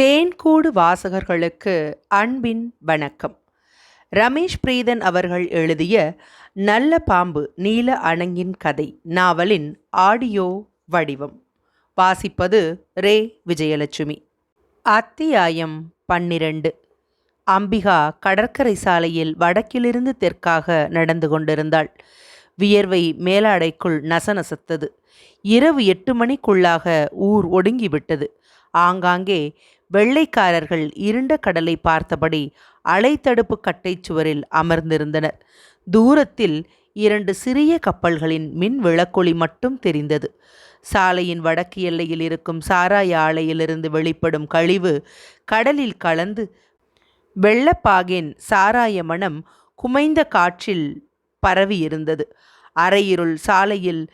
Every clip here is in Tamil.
தேன்கூடு வாசகர்களுக்கு அன்பின் வணக்கம். ரமேஷ் பிரீதன் அவர்கள் எழுதிய நல்ல பாம்பு நீல அணங்கின் கதை நாவலின் ஆடியோ வடிவம். வாசிப்பது ரே. விஜயலட்சுமி. அத்தியாயம் பன்னிரண்டு. அம்பிகா கடற்கரை சாலையில் வடக்கிலிருந்து தெற்காக நடந்து கொண்டிருந்தாள். வியர்வை மேலாடைக்குள் நசநசத்தது. இரவு எட்டு மணிக்குள்ளாக ஊர் ஒடுங்கிவிட்டது. ஆங்காங்கே வெள்ளைக்காரர்கள் இருண்ட கடலை பார்த்தபடி அலைத்தடுப்பு கட்டைச் சுவரில் அமர்ந்திருந்தனர். தூரத்தில் இரண்டு சிறிய கப்பல்களின் மின் விளக்கொளி மட்டும் தெரிந்தது. சாலையின் வடக்கு எல்லையில் இருக்கும் சாராய ஆலையிலிருந்து வெளிப்படும் கழிவு கடலில் கலந்து வெள்ளப்பாகின் சாராய மணம் குமைந்த காற்றில் பரவியிருந்தது. அரையிருள் சாலையில்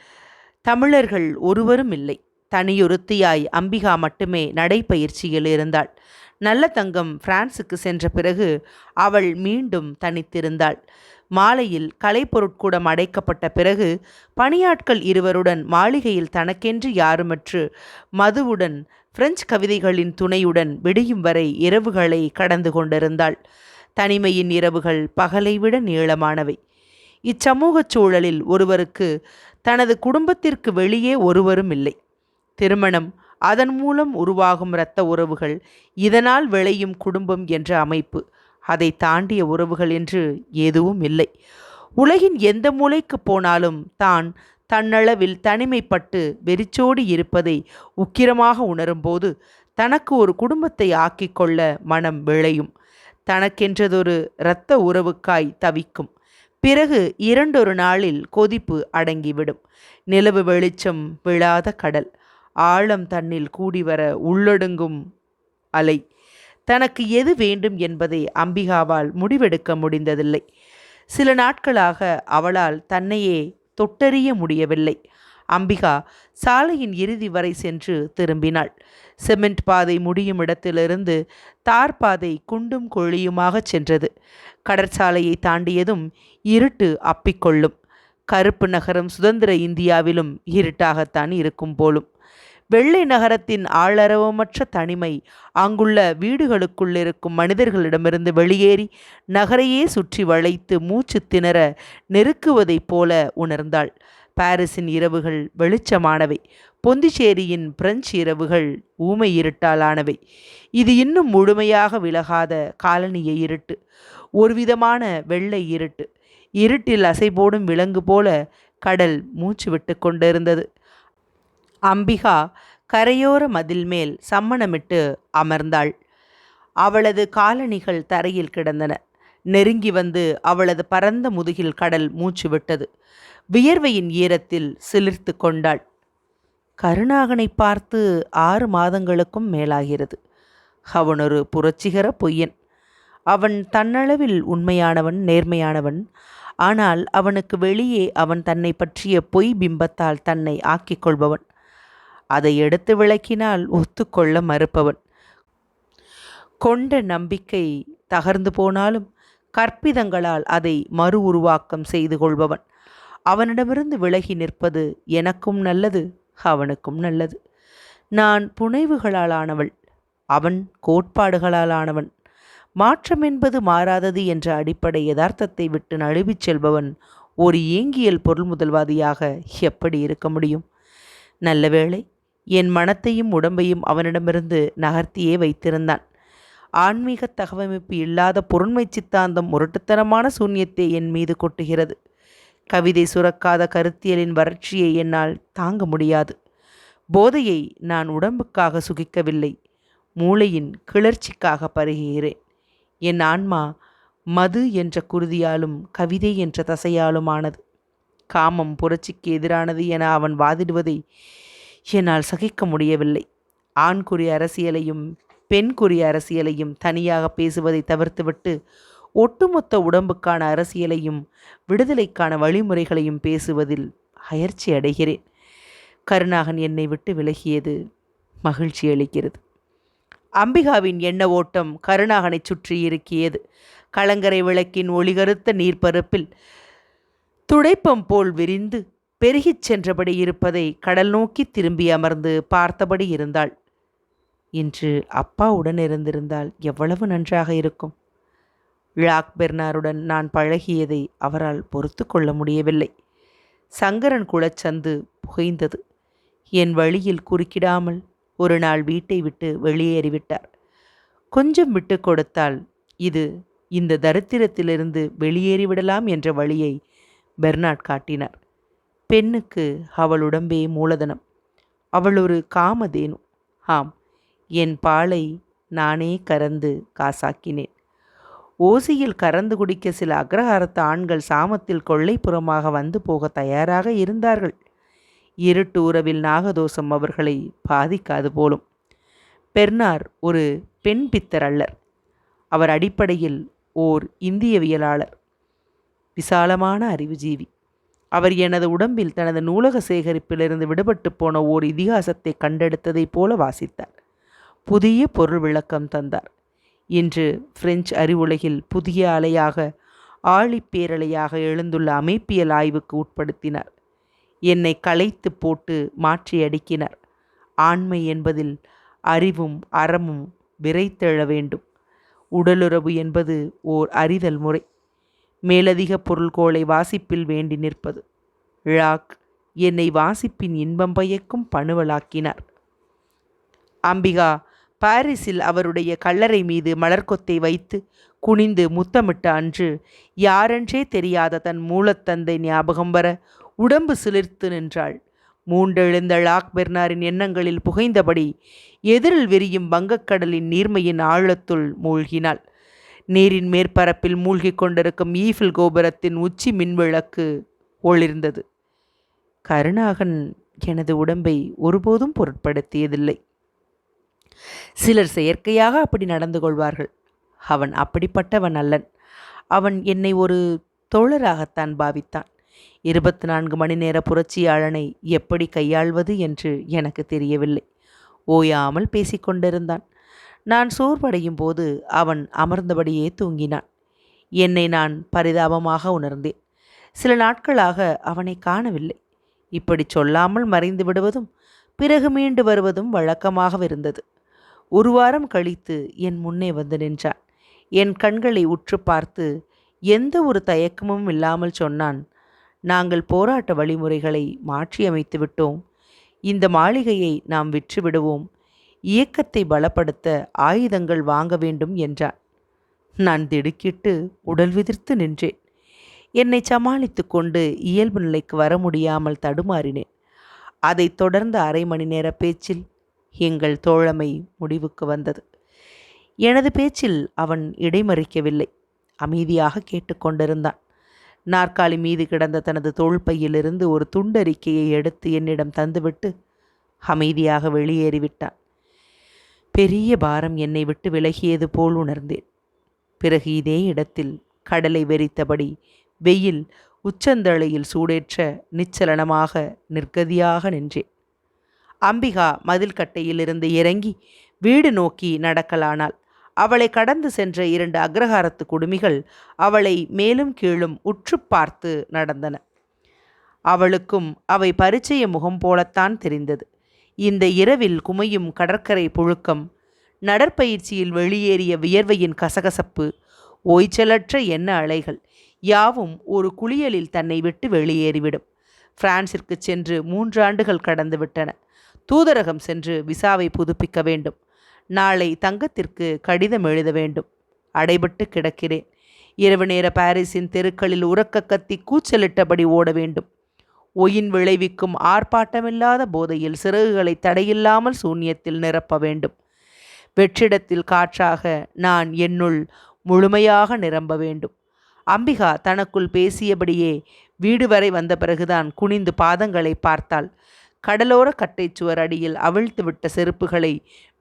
தமிழர்கள் ஒருவரும் இல்லை. தனியொருத்தியாய் அம்பிகா மட்டுமே நடைப்பயிற்சியில் இருந்தாள். நல்ல தங்கம் பிரான்சுக்கு சென்ற பிறகு அவள் மீண்டும் தனித்திருந்தாள். மாலையில் கலைப்பொருட்கூடம் அடைக்கப்பட்ட பிறகு பணியாட்கள் இருவருடன் மாளிகையில் தனக்கென்று யாருமற்று மதுவுடன் பிரெஞ்சு கவிதைகளின் துணையுடன் விடியும் வரை இரவுகளை கடந்து கொண்டிருந்தாள். தனிமையின் இரவுகள் பகலை விட நீளமானவை. இச்சமூகச் சூழலில் ஒருவருக்கு தனது குடும்பத்திற்கு வெளியே ஒருவரும் இல்லை. திருமணம் அதன் மூலம் உருவாகும் இரத்த உறவுகள் இதனால் விளையும் குடும்பம் என்ற அமைப்பு. அதை தாண்டிய உறவுகள் என்று எதுவும் இல்லை. உலகின் எந்த மூலைக்கு போனாலும் தான் தன்னளவில் தனிமைப்பட்டு வெறிச்சோடி இருப்பதை உக்கிரமாக உணரும்போது தனக்கு ஒரு குடும்பத்தை ஆக்கிக்கொள்ள மனம் விளையும். தனக்கென்றதொரு இரத்த உறவுக்காய் தவிக்கும். பிறகு இரண்டொரு நாளில் கொதிப்பு அடங்கிவிடும். நிலவு வெளிச்சம் விழாத கடல். ஆழம் தன்னில் கூடிவர உள்ளொடுங்கும் அலை. தனக்கு எது வேண்டும் என்பதை அம்பிகாவால் முடிவெடுக்க முடிந்ததில்லை. சில நாட்களாக அவளால் தன்னையே தொட்டறிய முடியவில்லை. அம்பிகா சாலையின் இறுதி வரை சென்று திரும்பினாள். சிமெண்ட் பாதை முடியும் இடத்திலிருந்து தார் பாதை குண்டும் கொழியுமாக சென்றது. கடற்சாலையை தாண்டியதும் இருட்டு அப்பிக்கொள்ளும் கருப்பு நகரம் சுதந்திர இந்தியாவிலும் இருட்டாகத்தான் இருக்கும் போலும். வெள்ளை நகரத்தின் ஆளரவமற்ற தனிமை. அங்குள்ள வீடுகளுக்குள் இருக்கும் மனிதர்களிடமிருந்து வெளியேறி நகரையே சுற்றி வளைத்து மூச்சு திணற நெருக்குவதைப் போல உணர்ந்தாள். பாரிஸின் இரவுகள் வெளிச்சமானவை. பொந்திச்சேரியின் பிரெஞ்சு இரவுகள் ஊமை இருட்டாலானவை. இது இன்னும் முழுமையாக விலகாத காலனிய இருட்டு. ஒருவிதமான வெள்ளை இருட்டு. இருட்டில் அசைபோடும் விலங்கு போல கடல் மூச்சு விட்டு கொண்டிருந்தது. அம்பிகா கரையோர மதில் மேல் சம்மணமிட்டு அமர்ந்தாள். அவளது காலணிகள் தரையில் கிடந்தன. நெருங்கி வந்து அவளது பரந்த முதுகில் கடல் மூச்சு விட்டது. வியர்வையின் ஈரத்தில் சிலிர்த்து கொண்டாள். கருணாகனை பார்த்து ஆறு மாதங்களுக்கும் மேலாகிறது. அவன் ஒரு புரட்சிகர பொய்யன். அவன் தன்னளவில் உண்மையானவன் நேர்மையானவன். ஆனால் அவனுக்கு வெளியே அவன் தன்னை பற்றிய பொய் பிம்பத்தால் தன்னை ஆக்கிக் கொள்பவன். அதை எடுத்து விளக்கினால் ஒத்துக்கொள்ள மறுப்பவன். கொண்ட நம்பிக்கை தகர்ந்து போனாலும் கற்பிதங்களால் அதை மறு உருவாக்கம் செய்து கொள்பவன். அவனிடமிருந்து விலகி நிற்பது எனக்கும் நல்லது அவனுக்கும் நல்லது. நான் புனைவுகளால் ஆனவள் அவன் கோட்பாடுகளால் ஆனவன். மாற்றம் என்பது மாறாதது என்ற அடிப்படை யதார்த்தத்தை விட்டு நழுவிச் செல்பவன் ஒரு இயங்கியல் பொருள் முதல்வாதியாக எப்படி இருக்க முடியும்? நல்ல வேளை என் மனத்தையும் உடம்பையும் அவனிடமிருந்து நகர்த்தியே வைத்திருந்தான். ஆன்மீக தகவமைப்பு இல்லாத பொருண்மை சித்தாந்தம் முரட்டுத்தனமான சூன்யத்தை என் மீது கொட்டுகிறது. கவிதை சுரக்காத கருத்தியலின் வறட்சியை என்னால் தாங்க முடியாது. போதையை நான் உடம்புக்காக சுகிக்கவில்லை. மூளையின் கிளர்ச்சிக்காக பருகிறேன் என் ஆன்மா மது என்ற குருதியாலும் கவிதை என்ற தசையாலும் ஆனது காமம் புரட்சிக்கு எதிரானது என அவன் வாதிடுவதை என்னால் சகிக்க முடியவில்லை. ஆண்குறி அரசியலையும் பெண்குறி அரசியலையும் தனியாக பேசுவதை தவிர்த்துவிட்டு ஒட்டுமொத்த உடம்புக்கான அரசியலையும் விடுதலைக்கான வழிமுறைகளையும் பேசுவதில் அயற்சி அடைகிறேன். கருணாகன் என்னை விட்டு விலகியது மகிழ்ச்சி அளிக்கிறது. அம்பிகாவின் எண்ண ஓட்டம் கருணாகனை சுற்றி இருக்கியது கலங்கரை விளக்கின் ஒளிகருத்த நீர்ப்பரப்பில் துடைப்பம் போல் விரிந்து பெருகிச் சென்றபடி இருப்பதை கடல் நோக்கி திரும்பி அமர்ந்து பார்த்தபடி இருந்தாள். இன்று அப்பாவுடன் இருந்திருந்தால் எவ்வளவு நன்றாக இருக்கும். லாக் பெர்னாருடன் நான் பழகியதை அவரால் பொறுத்து கொள்ள முடியவில்லை. சங்கரன் குளச்சந்து புகைந்தது. என் வழியில் குறுக்கிடாமல் ஒரு நாள் வீட்டை விட்டு வெளியேறிவிட்டார். கொஞ்சம் விட்டு கொடுத்தால் இது இந்த தரித்திரத்திலிருந்து வெளியேறிவிடலாம் என்ற வழியை பெர்னாட் காட்டினார். பெண்ணுக்கு அவள் உடம்பே மூலதனம். அவள் ஒரு காமதேனு. ஆம் என் பாலை நானே கறந்து காசாக்கினேன். ஓசியில் கறந்து குடிக்க சில அக்ரஹாரத்து ஆண்கள் சாமத்தில் கொள்ளைப்புறமாக வந்து போக தயாராக இருந்தார்கள். இருட்டு உறவில் நாகதோஷம் அவர்களை பாதிக்காது போலும். பெர்னார் ஒரு பெண் பித்தர் அல்லர். அவர் அடிப்படையில் ஓர் இந்தியவியலாளர். விசாலமான அறிவுஜீவி. அவர் எனது உடம்பில் தனது நூலக சேகரிப்பிலிருந்து விடுபட்டு போன ஓர் இதிகாசத்தை கண்டெடுத்ததைப் போல வாசித்தார். புதிய பொருள் விளக்கம் தந்தார். இன்று பிரெஞ்சு அறிவுலகில் புதிய அலையாக ஆழிப்பேரலையாக எழுந்துள்ள அமைப்பியல் ஆய்வுக்கு உட்படுத்தினார். என்னை களைத்து போட்டு மாற்றி அடுக்கினார். ஆண்மை என்பதில் அறிவும் அறமும் விரைத்தெழ வேண்டும். உடலுறவு என்பது ஓர் அறிதல் முறை. மேலதிக பொருள்கோளை வாசிப்பில் வேண்டி நிற்பது. ழாக் என்னை வாசிப்பின் இன்பம் பயக்கும் பணுவலாக்கினார். அம்பிகா பாரிஸில் அவருடைய கல்லறை மீது மலர்கொத்தை வைத்து குனிந்து முத்தமிட்ட அன்று யாரென்றே தெரியாத தன் மூலத்தந்தை ஞாபகம் வர உடம்பு சிலிர்த்து நின்றாள். மூண்டெழுந்த லாக் பெர்னாரின் எண்ணங்களில் புகைந்தபடி எதிரில் விரியும் வங்கக்கடலின் நீர்மையின் ஆழத்துள் மூழ்கினாள். நீரின் மேற்பரப்பில் மூழ்கிக் கொண்டிருக்கும் ஈஃபில் கோபுரத்தின் உச்சி மின்விளக்கு ஒளிர்ந்தது. கருணாகன் எனது உடம்பை ஒருபோதும் பொருட்படுத்தியதில்லை. சிலர் செயற்கையாக அப்படி நடந்து கொள்வார்கள். அவன் அப்படிப்பட்டவன் அல்லன். அவன் என்னை ஒரு தோழராகத்தான் பாவித்தான். இருபத்தி நான்கு மணி நேர புரட்சியாளனை எப்படி கையாள்வது என்று எனக்கு தெரியவில்லை. ஓயாமல் பேசிக்கொண்டிருந்தான். நான் சோர்வடையும் போது அவன் அமர்ந்தபடியே தூங்கினான். என்னை நான் பரிதாபமாக உணர்ந்தேன். சில நாட்களாக அவனை காணவில்லை. இப்படி சொல்லாமல் மறைந்து விடுவதும் பிறகு மீண்டு வருவதும் வழக்கமாக இருந்தது. ஒரு வாரம் கழித்து என் முன்னே வந்து நின்றான். என் கண்களை உற்று பார்த்து எந்த ஒரு தயக்கமும் இல்லாமல் சொன்னான் நாங்கள் போராட்ட வழிமுறைகளை மாற்றியமைத்து விட்டோம். இந்த மாளிகையை நாம் விற்று விடுவோம் இயக்கத்தை பலப்படுத்த ஆயுதங்கள் வாங்க வேண்டும் என்றான் நான் திடுக்கிட்டு உடல் விதிர்த்து நின்றேன். என்னை சமாளித்து கொண்டு இயல்பு நிலைக்கு வர முடியாமல் தடுமாறினேன். அதைத் தொடர்ந்த அரை மணி நேர பேச்சில் எங்கள் தோழமை முடிவுக்கு வந்தது. எனது பேச்சில் அவன் இடைமறிக்கவில்லை. அமைதியாக கேட்டுக்கொண்டிருந்தான் நாற்காலி மீது கிடந்த தனது தோள்பையிலிருந்து ஒரு துண்டறிக்கையை எடுத்து என்னிடம் தந்துவிட்டு அமைதியாக வெளியேறிவிட்டான். பெரிய பாரம் என்னை விட்டு விலகியது போல் உணர்ந்தேன். பிறகு இதே இடத்தில் கடலை வெறித்தபடி வெயில் உச்சந்தலையில் சூடேற்ற நிச்சலனமாக நிற்கதியாக நின்றேன். அம்பிகா மதில் கட்டையிலிருந்து இறங்கி வீடு நோக்கி நடக்கலானாள் அவளை கடந்து சென்ற இரண்டு அக்ரஹாரத்து குடுமிகள் அவளை மேலும் கீழும் உற்று பார்த்து நடந்தன. அவளுக்கும் அவை பரிச்சய முகம் போலத்தான் தெரிந்தது. இந்த இரவில் குமையும் கடற்கரை புழுக்கம். நடற்பயிற்சியில் வெளியேறிய வியர்வையின் கசகசப்பு. ஓய்ச்சலற்ற எண்ண அலைகள். யாவும் ஒரு குளியலில் தன்னை விட்டு வெளியேறிவிடும். பிரான்சிற்கு சென்று மூன்றாண்டுகள் ஆண்டுகள் கடந்துவிட்டன தூதரகம் சென்று விசாவை புதுப்பிக்க வேண்டும். நாளை தங்கத்திற்கு கடிதம் எழுத வேண்டும். அடைபட்டு கிடக்கிறேன். இரவு நேர பாரிஸின் தெருக்களில் உறக்க கத்தி கூச்சலிட்டபடி ஓட வேண்டும். ஒயின் விளைவிக்கும் ஆர்ப்பாட்டமில்லாத போதையில் சிறகுகளை தடையில்லாமல் சூன்யத்தில் நிரப்ப வேண்டும். வெற்றிடத்தில் காற்றாக நான் என்னுள் முழுமையாக நிரம்ப வேண்டும். அம்பிகா தனக்குள் பேசியபடியே வீடு வரை வந்த பிறகுதான் குனிந்து பாதங்களை பார்த்தாள். கடலோர கட்டைச்சுவர் அடியில் அவிழ்த்துவிட்ட செருப்புகளை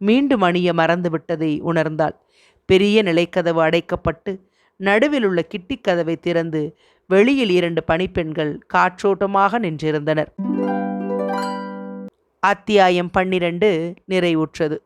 மீண்டும் அணிய மறந்துவிட்டதை உணர்ந்தாள். பெரிய நிலைக்கதவு அடைக்கப்பட்டு நடுவில் உள்ள கிட்டிக்கதவை திறந்து வெளியில் இரண்டு பணிப்பெண்கள் காற்றோட்டமாக நின்றிருந்தனர். அத்தியாயம் பன்னிரண்டு நிறைவுற்றது.